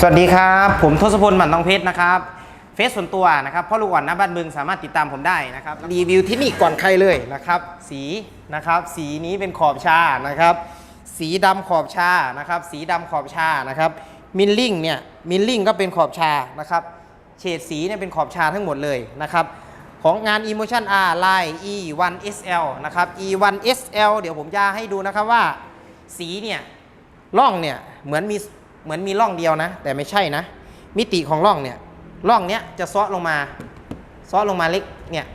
สวัสดีครับ ผมทศพลหมันทองเพชรนะครับเฟซส่วนตัวนะครับพ่อลูกอ่อนหน้าบ้านบึงสามารถติดตามผมได้นะครับรีวิวที่นี่ก่อนใครเลยนะครับสีนะครับสีนี้เป็นขอบชานะครับ สีดำขอบชานะครับสีดำขอบชานะครับมิลลิ่งเนี่ยมิลลิ่งก็เป็นขอบชานะครับเฉดสีเนี่ยเป็นขอบชาทั้งหมดเลยนะครับของงาน Emotion R Line E1SL นะครับ E1SL เดี๋ยวผมจะให้ดูนะครับว่าสีเนี่ยร่องเนี่ยเหมือนมี เหมือนมีร่องเดียวนะ แต่ไม่ใช่นะ มิติของร่องเนี่ยร่องเนี้ยจะซ้อลงมาซ้อลงมาเล็กเนี่ย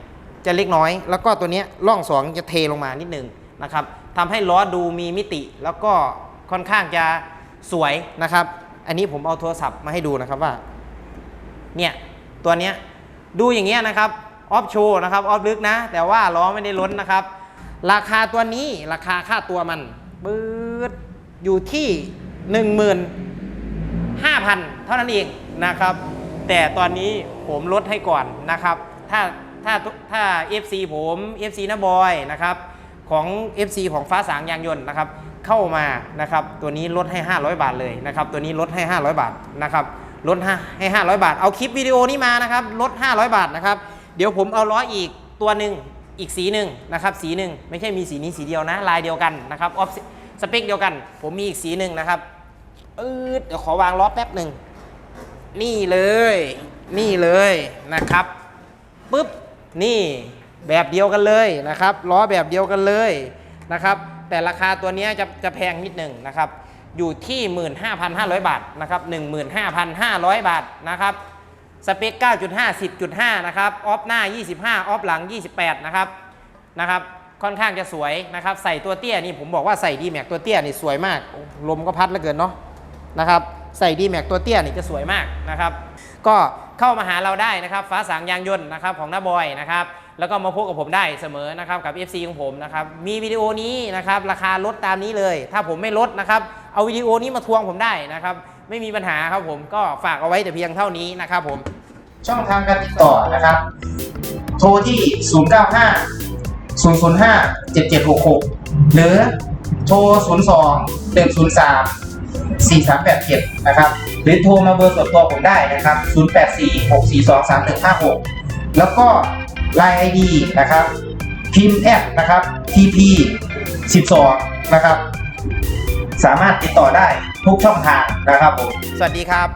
จะเล็กน้อย แล้วก็ตัวเนี้ยร่องสองจะเทลงมานิดนึงนะครับทำให้ล้อดูมีมิติแล้วก็ค่อนข้างจะสวยนะครับ อันนี้ผมเอาโทรศัพท์มาให้ดูนะครับว่าเนี่ยตัวเนี้ยดูอย่างเงี้ยนะครับออฟโชว์นะครับออฟลึกนะ แต่ว่าล้อไม่ได้ล้นนะครับ ราคาตัวนี้ราคาค่าตัวมันปื๊ดอยู่ที่ 5,000 เท่านั้นเองนะครับ แต่ตอนนี้ผมลดให้ก่อนนะครับ ถ้าถ้าถ้า FC ผม FC นะบอยนะครับของ FC ของฟ้าสางยางยนต์นะครับเข้ามานะครับตัวนี้ลดให้ 500 บาทเลยนะครับตัวนี้ลดให้ 500 บาทนะครับลดให้ 500 บาท เอาคลิปวิดีโอนี้มานะครับลด 500 บาทนะครับเดี๋ยวผมเอาล้ออีกตัวหนึ่งอีกสีหนึ่งนะครับสีหนึ่งไม่ใช่มีสีนี้สีเดียวนะลายเดียวกันนะครับออฟสเปคเดียวกัน ผมมีอีกสีหนึ่งนะครับ อืดเดี๋ยวขอวางล้อแป๊บหนึ่ง นี่เลย นี่เลยนะครับปุ๊บนี่แบบเดียวกันเลยนะครับล้อแบบเดียวกันเลยนะครับ แต่ราคาตัวนี้จะจะแพงนิดหนึ่งนะครับ อยู่ที่ 15,500 บาทนะครับ15,500 บาทนะครับสเปค 9.5 10.5 นะครับ ออฟหน้า 25 ออฟหลัง 28 นะครับ นะครับ ค่อนข้างจะสวยนะครับใส่ตัวเตี้ยนี่ผมบอกว่าใส่ดีแม็กตัวเตี้ยนี่สวยมากลมก็พัดเหลือเกินเนาะนะครับใส่ดีแม็กตัวเตี้ยนี่จะสวยมากนะครับก็เข้ามาหาเราได้นะครับฟ้าสางยางยนต์นะครับของน้าบอยนะครับแล้วก็มาพบกับผมได้เสมอนะครับกับ FC ของผมนะครับมีวิดีโอนี้นะครับราคาลดตามนี้เลย ถ้าผมไม่ลดนะครับเอาวิดีโอนี้มาทวงผมได้นะครับไม่มีปัญหาครับผมก็ฝากเอาไว้แต่เพียงเท่านี้นะครับผมช่องทางการติดต่อนะครับ โทรที่ 095 005 7766 หรือโทร 02 103 4387 นะครับ หรือโทรมาเบอร์ส่วนตัวผมได้นะครับ 084 642 3156 แล้วก็ Line ID นะครับ พิมพ์แอดนะครับ TP 12 นะครับ สามารถติดต่อได้ทุกช่องทางนะครับผม สวัสดีครับ